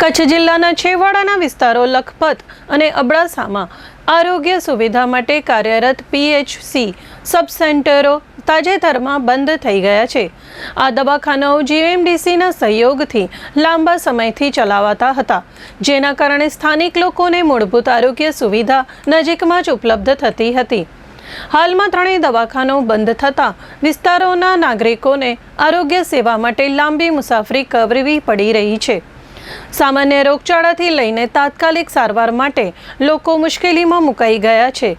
કચ્છ જિલ્લાના છેવાડાના વિસ્તારો લખપત અને અબડાસામાં આરોગ્ય સુવિધા માટે કાર્યરત પીએચસી સબ સેન્ટરો તાજેતરમાં બંધ થઈ ગયા છે. આ દવાખાનાઓ જીએમડીસીના સહયોગથી લાંબા સમયથી ચલાવાતા હતા, જેના કારણે સ્થાનિક લોકોને મૂળભૂત આરોગ્ય સુવિધા નજીકમાં જ ઉપલબ્ધ થતી હતી. હાલમાં ત્રણેય દવાખાનો બંધ થતાં વિસ્તારોના નાગરિકોને આરોગ્ય સેવા માટે લાંબી મુસાફરી કરવી પડી રહી છે. સામાન્ય રોગચાળાથી લઈને તાત્કાલિક સારવાર માટે લોકો મુશ્કેલીમાં મુકાઈ ગયા છે.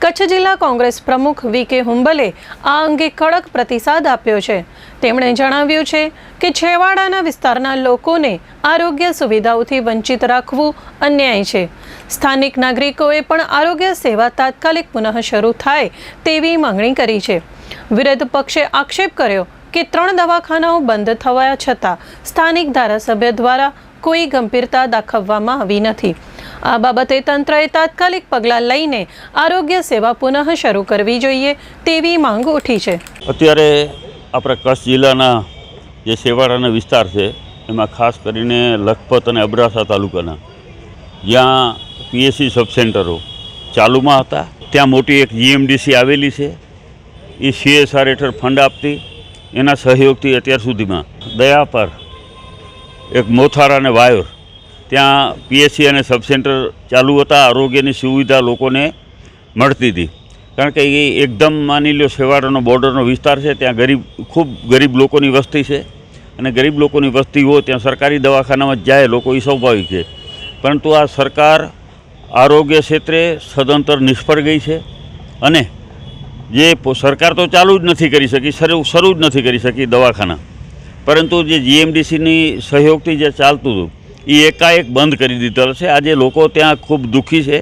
કચ્છ જિલ્લા કોંગ્રેસ પ્રમુખ વી કે હુંબલે આ અંગે કડક પ્રતિસાદ આપ્યો છે. તેમણે જણાવ્યું છે કે છેવાડાના વિસ્તારના લોકોને આરોગ્ય સુવિધાઓથી વંચિત રાખવું અન્યાય છે. સ્થાનિક નાગરિકોએ પણ આરોગ્ય સેવા તાત્કાલિક પુનઃ શરૂ થાય તેવી માંગણી કરી છે. વિરોધ પક્ષે આક્ષેપ કર્યો કે ત્રણ દવાખાનાઓ બંધ થવા છતાં સ્થાનિક ધારાસભ્ય દ્વારા કોઈ ગંભીરતા દાખવવામાં આવી નથી. આ બાબતે તંત્રએ તાત્કાલિક પગલાં લઈને આરોગ્ય સેવા પુનઃ શરૂ કરવી જોઈએ તેવી માંગ ઉઠી છે. અત્યારે આપણા કચ્છ જિલ્લાના જે સેવાડાના વિસ્તાર છે, એમાં ખાસ કરીને લખપત અને અબડાસા તાલુકાના, જ્યાં પીએસસી સબ સેન્ટરો ચાલુમાં હતા. ત્યાં મોટી એક જીએમડીસી આવેલી છે. એ સીએસઆર હેઠળ ફંડ આપતી એના સહયોગથી અત્યાર સુધીમાં દયા પર એક મોથારા અને વાયોર, ત્યાં પીએસસી અને સબ સેન્ટર ચાલુ હતા, આરોગ્યની સુવિધા લોકોને મળતી હતી. કારણ કે એ એકદમ માની લો છેવાડાનો બોર્ડરનો વિસ્તાર છે, ત્યાં ગરીબ, ખૂબ ગરીબ લોકોની વસ્તી છે. અને ગરીબ લોકોની વસ્તી હોય, ત્યાં સરકારી દવાખાનામાં જાય, લોકો એ સ્વાભાવિક છે. પરંતુ આ સરકાર આરોગ્ય ક્ષેત્રે સદંતર નિષ્ફળ ગઈ છે. અને જે સરકાર તો ચાલુ જ નથી કરી શકી, શરૂ શરૂ જ નથી કરી શકી દવાખાના. પરંતુ જે જીએમડીસીની સહયોગથી જે ચાલતું હતું એ એકાએક બંધ કરી દીધેલ છે. આજે લોકો ત્યાં ખૂબ દુઃખી છે.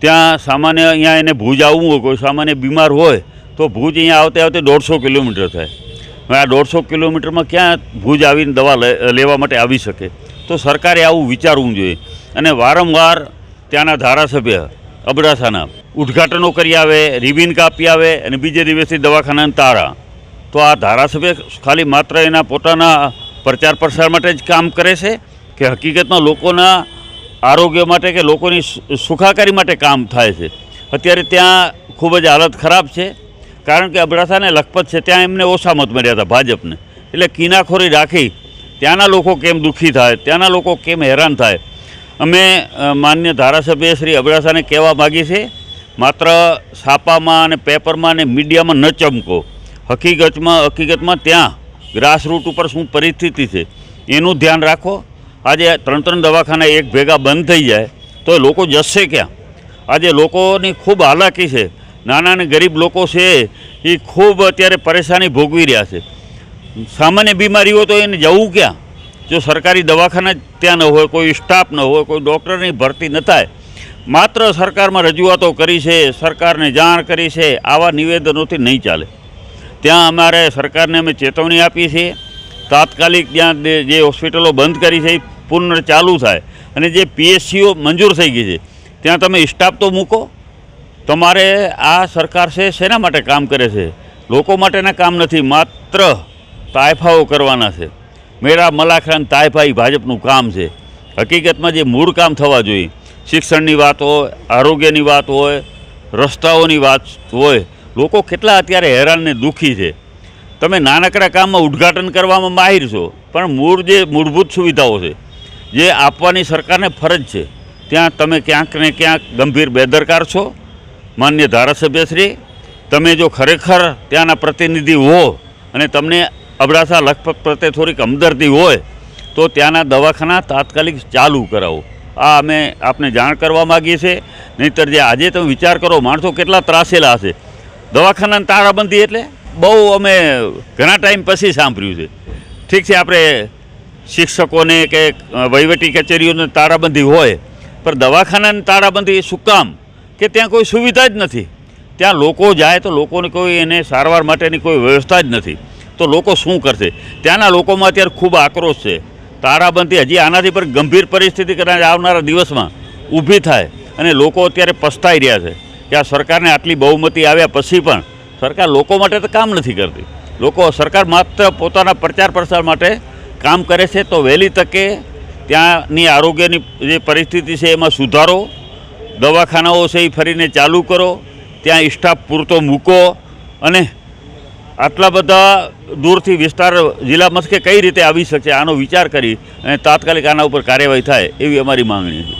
ત્યાં સામાન્ય અહીંયા એને ભુજ આવવું હોય, કોઈ સામાન્ય બીમાર હોય, તો ભુજ અહીંયા આવતે આવતે દોઢસો કિલોમીટર થાય. હવે આ દોઢસો કિલોમીટરમાં ક્યાં ભુજ આવીને દવા લેવા માટે આવી શકે? તો સરકારે આવું વિચારવું જોઈએ. અને વારંવાર ત્યાંના ધારાસભ્ય અબડાસાના. ઉદ્ઘાટનો કરી આવે, રિબિન કાપી આવે અને બીજે દિવસથી દવાખાનાને તાળા. તો આ ધારાસભ્ય ખાલી માત્ર એના પોતાના પ્રચાર પ્રસાર માટે જ કામ કરે છે કે હકીકતમાં લોકોના આરોગ્ય માટે કે લોકોની સુખાકારી માટે કામ થાય છે? અત્યારે ત્યાં ખૂબ જ હાલત ખરાબ છે. કારણ કે અબડાસાને લખપત છે, ત્યાં એમને ઓછા મત મળ્યા હતા ભાજપને. એટલે કિનાખોરી રાખી ત્યાંના લોકો કેમ દુઃખી થાય, ત્યાંના લોકો કેમ હેરાન થાય? અમે માન્ય ધારાસભ્ય શ્રી અબડાસાને કહેવા માગીએ છીએ માત્ર છાપામાં અને પેપરમાં અને મીડિયામાં ન ચમકો. હકીકતમાં હકીકતમાં ત્યાં ગ્રાસરૂટ ઉપર શું પરિસ્થિતિ છે, એનું ધ્યાન રાખો. આજે ત્રણ ત્રણ દવાખાના એક ભેગા બંધ થઈ જાય, તો લોકો જશે ક્યાં? આજે લોકોની ખૂબ હાલાકી છે. નાના અને ગરીબ લોકો છે, એ ખૂબ અત્યારે પરેશાની ભોગવી રહ્યા છે. સામાન્ય બીમારીઓ તો એને જવું ક્યાં? જો સરકારી દવાખાના જ ત્યાં ન હોય, કોઈ સ્ટાફ ન હોય, કોઈ ડૉક્ટરની ભરતી ન થાય, માત્ર સરકારમાં રજૂઆતો કરી છે, સરકારને જાણ કરી છે, આવા નિવેદનોથી નહીં ચાલે. ત્યાં અમારે સરકારને અમે ચેતવણી આપી છીએ. તાત્કાલિક ત્યાં જે- હોસ્પિટલો બંધ કરી છે, એ પુનઃ ચાલુ થાય અને જે પીએસસીઓ મંજૂર થઈ ગઈ છે, ત્યાં તમે સ્ટાફ તો મૂકો. તમારે આ સરકાર છે, શેના માટે કામ કરે છે? લોકો માટેના કામ નથી, માત્ર તાયફાઓ કરવાના છે. મેરા મલાખરાન તાયફા ભાજપનું કામ છે. હકીકતમાં જે મૂળ કામ થવા જોઈએ, શિક્ષણની વાત હોય, આરોગ્યની વાત હોય, રસ્તાઓની વાત હોય, લોકો કેટલા અત્યારે હેરાન ને દુઃખી છે. તમે નાનકડા કામમાં ઉદ્ઘાટન કરવામાં માહિર છો, પણ મૂળ જે મૂળભૂત સુવિધાઓ છે, જે આપવાની સરકારને ફરજ છે, ત્યાં તમે ક્યાંક ને ક્યાંક ગંભીર બેદરકાર છો. માન્ય ધારાસભ્યશ્રી, તમે જો ખરેખર ત્યાંના પ્રતિનિધિ હો અને તમને અબડાસા લખપત પ્રત્યે થોડીક હમદર્દી હોય, તો ત્યાંના દવાખાના તાત્કાલિક ચાલુ કરાવો. આ અમે આપને જાણ કરવા માગીએ છીએ. નહીંતર જે આજે તમે વિચાર કરો, માણસો કેટલા ત્રાસેલા હશે. દવાખાનાની તાળાબંધી એટલે બહુ અમે ઘણા ટાઈમ પછી સાંભળ્યું છે. ઠીક છે, આપણે શિક્ષકોને કે વહીવટી કચેરીઓને તાળાબંધી હોય, પણ દવાખાનાની તાળાબંધી શું કામ? કે ત્યાં કોઈ સુવિધા જ નથી. ત્યાં લોકો જાય તો લોકોને કોઈ એને સારવાર માટેની કોઈ વ્યવસ્થા જ નથી. તો લોકો શું કરશે? ત્યાંના લોકોમાં અત્યારે ખૂબ આક્રોશ છે. તારાબંધી હજી આનાથી પણ ગંભીર પરિસ્થિતિ કદાચ આવનારા દિવસમાં ઊભી થાય અને લોકો અત્યારે પસ્તાઈ રહ્યા છે કે આ સરકારને આટલી બહુમતી આવ્યા પછી પણ સરકાર લોકો માટે તો કામ નથી કરતી. લોકો સરકાર માત્ર પોતાના પ્રચાર પ્રસાર માટે કામ કરે છે તો વહેલી તકે ત્યાંની આરોગ્યની જે પરિસ્થિતિ છે એમાં સુધારો, દવાખાનાઓ છે એ ફરીને ચાલુ કરો, ત્યાં સ્ટાફ પૂરતો મૂકો અને આટલા બધા દૂરથી વિસ્તાર જિલ્લા મથકે કઈ રીતે આવી શકે આનો વિચાર કરી અને તાત્કાલિક આના ઉપર કાર્યવાહી થાય એવી અમારી માંગણી છે.